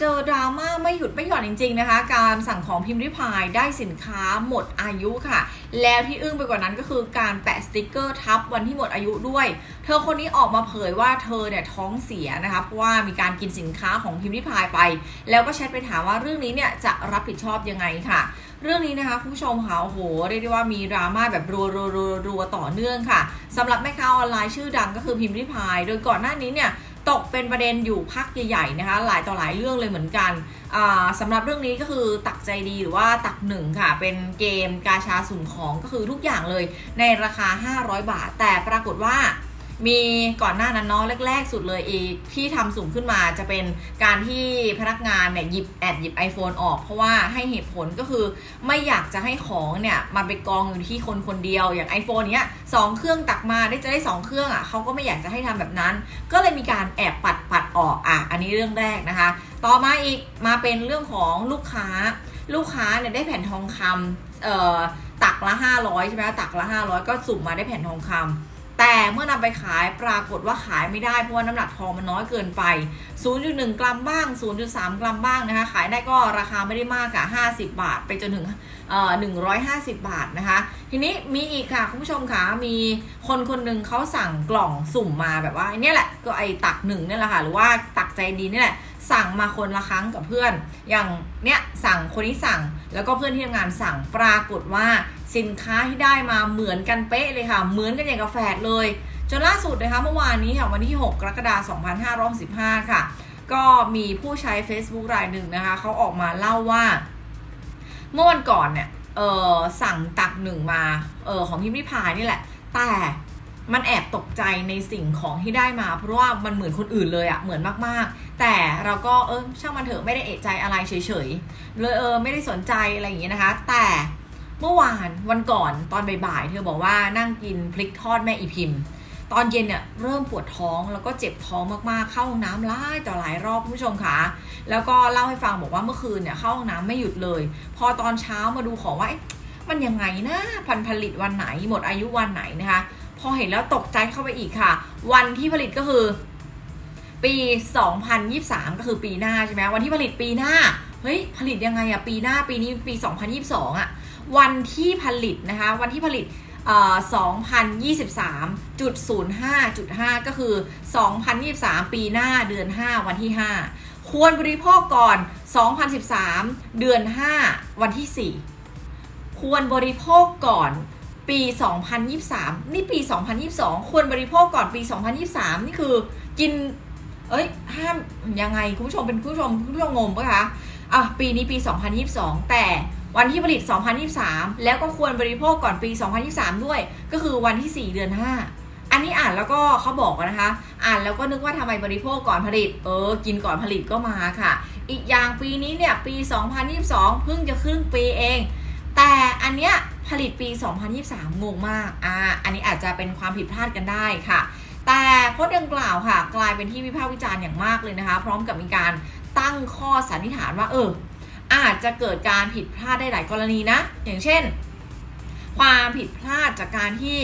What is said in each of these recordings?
เจอดราม่าไม่หยุดไม่หย่อนจริง ๆ นะคะ การสั่งของพิมพ์ริพายได้สินค้าหมดอายุค่ะ แล้วที่อึ้งไปกว่านั้นก็คือการแปะสติกเกอร์ทับวันที่หมดอายุด้วย เธอคนนี้ออกมาเผยว่าเธอเนี่ยท้องเสียนะคะเพราะว่ามีการกินสินค้าของพิมพ์ริพายไป แล้วก็แชทไปถามว่าเรื่องนี้เนี่ยจะรับผิดชอบยังไงค่ะ เรื่องนี้นะคะคุณผู้ชมค่ะโอ้โหเรียกได้ว่ามีดราม่าแบบรัวรัวรัวต่อเนื่องค่ะสำหรับแม่ค้าออนไลน์ชื่อดังก็คือพิมพ์ริพาย โดยก่อนหน้านี้เนี่ย ตกเป็นประเด็นอยู่พักใหญ่ๆนะคะ หลายต่อหลายเรื่องเลยเหมือนกันอ่าสำหรับเรื่องนี้ก็คือตักใจดีหรือว่าตักหนึ่งค่ะ เป็นเกมกาชาสุ่มของก็คือทุกอย่างเลยในราคา 500 บาท แต่ปรากฏว่า มีก่อนหน้านั้นเนาะแรก ๆ สุดเลยอีกที่ทำสุ่มขึ้นมาจะเป็นการที่พนักงานเนี่ยหยิบแอดหยิบ iPhone ออก เพราะว่าให้เหตุผลก็คือไม่อยากจะให้ของเนี่ยมันไปกองอยู่ที่คนคนเดียวอย่าง iPhone เนี้ยสองเครื่องตักมาได้จะได้ 2 เครื่องอะ่ะเขาก็ไม่อยากจะให้ทำแบบนั้น ก็เลยมีการแอบปัดปัดออกอะอันนี้เรื่องแรกนะคะ ต่อมาอีกมาเป็นเรื่องของลูกค้า ลูกค้าเนี่ยได้แผ่นทองคำเอ่อตักละ 500ใช่ไหมตักละ 500 ก็สุ่มมาได้แผ่นทองคำ แต่เมื่อนำไปขายปรากฏว่าขายไม่ได้ เพราะว่าน้ำหนักทองมันน้อยเกินไป 0.1 กรัมบ้าง 0.3 กรัมบ้างนะคะ ขายได้ก็ราคาไม่ได้มากค่ะ 50 บาท ไปจนถึงเอ่อ150บาทนะคะ ทีนี้มีอีกค่ะ คุณผู้ชมค่ะมีคนคนหนึ่งเขาสั่งกล่องสุ่มมาแบบว่าเนี่ยแหละ ก็ไอตักหนึ่งเนี่ยแหละค่ะ หรือว่าตักใจดีนี่แหละ สั่งมาคนละครั้งกับเพื่อน อย่างเนี้ยสั่งคนนี้สั่ง แล้วก็เพื่อนที่ทำงานสั่งปรากฏว่าสินค้าที่ได้มาเหมือนกันเป๊ะเลยค่ะ เหมือนกันอย่างกับแฝดเลย จนล่าสุดนะคะเมื่อวานนี้ค่ะวันที่ 6 กรกฎาคม2565ค่ะ ก็มีผู้ใช้ Facebook รายหนึ่งนะคะเขาออกมาเล่าว่า เมื่อวันก่อนเนี่ยเออสั่งตักหนึ่งมาเออของพิมพ์ริพายนี่แหละ แต่ มันแอบตกใจในสิ่งของที่ได้มา เพราะว่ามันเหมือนคนอื่นเลยอะเหมือนมากๆ แต่เราก็เออช่างมันเถอะไม่ได้เอะใจอะไรเฉยๆเลยเออไม่ได้สนใจอะไรอย่างเงี้ยนะคะ แต่เมื่อวานวันก่อนตอนบ่ายๆเธอบอกว่านั่งกินพริกทอดแม่อีพิมพ์ตอนเย็นเนี่ยเริ่มปวดท้องแล้วก็เจ็บท้องมากๆ เข้าห้องน้ำหลายต่อหลายรอบคุณผู้ชมคะแล้วก็เล่าให้ฟังบอกว่าเมื่อคืนเนี่ยเข้าห้องน้ำไม่หยุดเลย พอตอนเช้ามาดูของว่า มันยังไงนะพันผลิตวันไหนหมดอายุวันไหนนะคะ พอเห็นแล้วตกใจเข้าไปอีกค่ะ วันที่ผลิตก็คือ ปี 2023 ก็คือปีหน้าใช่ไหมวันที่ผลิตปีหน้าเฮ้ยผลิตยังไงอะปีหน้าปีนี้ปี 2022อะวันที่ผลิตนะคะ วันที่ผลิตเอ่อ2023.05.5 ก็คือ 2023 ปีหน้าเดือน 5 วันที่ 5 ควรบริโภคก่อน 2013 เดือน 5 วันที่ 4 ควรบริโภคก่อนปี 2023 นี่ปี 2022 ควรบริโภคก่อนปี 2023 นี่คือกิน เอ้ย ห้าม ยังไง คุณผู้ชมเป็นคุณผู้ชมคุณผู้ชมงงปะคะอะปีนี้ปี 2022 แต่วันที่ผลิต 2023 แล้วก็ควรบริโภคก่อนปี 2023 ด้วย ก็คือวันที่ 4 เดือน 5 อันนี้อ่านแล้วก็เขาบอกนะคะ อ่านแล้วก็นึกว่าทำไมบริโภคก่อนผลิต เออ กินก่อนผลิตก็มาค่ะ อีกอย่างปีนี้เนี่ยปี 2022 เพิ่งจะครึ่งปีเอง แต่อันเนี้ยผลิตปี 2023 งงมาก อ่า อันนี้อาจจะเป็นความผิดพลาดกันได้ค่ะ แต่โพสต์ดังกล่าวค่ะ กลายเป็นที่วิพากษ์วิจารณ์อย่างมากเลยนะคะ พร้อมกับมีการตั้งข้อสันนิษฐานว่าเออ อาจจะเกิดการผิดพลาดได้หลายกรณีนะ อย่างเช่น ความผิดพลาดจากการที่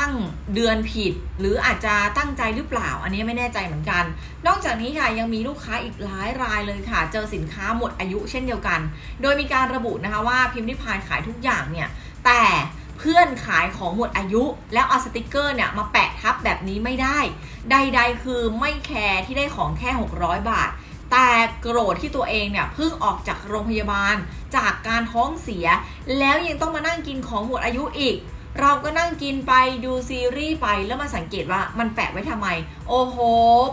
ตั้งเดือนผิด หรืออาจจะตั้งใจหรือเปล่า อันนี้ไม่แน่ใจเหมือนกัน นอกจากนี้ค่ะยังมีลูกค้าอีกหลายรายเลยค่ะ เจอสินค้าหมดอายุเช่นเดียวกัน โดยมีการระบุนะคะว่าพิมพ์ริพายขายทุกอย่างเนี่ยแต่เพื่อนขายของหมดอายุ แล้วเอาสติกเกอร์เนี่ยมาแปะทับแบบนี้ไม่ได้ ใด ๆ คือไม่แคร์ที่ได้ของแค่ 600 บาท แต่โกรธที่ตัวเองเนี่ยเพิ่งออกจากโรงพยาบาลจากการท้องเสีย แล้วยังต้องมานั่งกินของหมดอายุอีก เราก็นั่งกินไปดูซีรีส์ไปแล้วมาสังเกตว่ามันแปะไว้ทำไม โอ้โห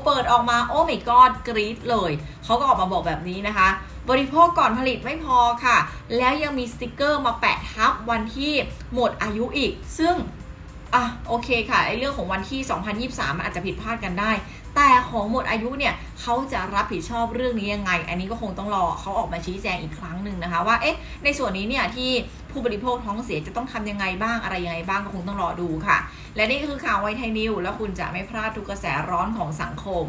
เปิดออกมาโอ้ไม่กอดกรี๊ดเลย เขาก็ออกมาบอกแบบนี้นะคะ บริโภคก่อนผลิตไม่พอค่ะ แล้วยังมีสติกเกอร์มาแปะทับวันที่หมดอายุอีก ซึ่ง อะโอเคค่ะไอเรื่องของวันที่ 2023 มันอาจจะผิดพลาดกันได้ แต่ของหมดอายุเนี่ยเขาจะรับผิดชอบเรื่องนี้ยังไง อันนี้ก็คงต้องรอเขาออกมาชี้แจงอีกครั้งหนึ่งนะคะว่าเอ๊ะในส่วนนี้เนี่ยที่ผู้บริโภคท้องเสียจะต้องทำยังไงบ้างอะไรยังไงบ้างก็คงต้องรอดูค่ะ และนี่ก็คือข่าวไวไทยนิวแล้วคุณจะไม่พลาดทุกกระแสร้อนของสังคม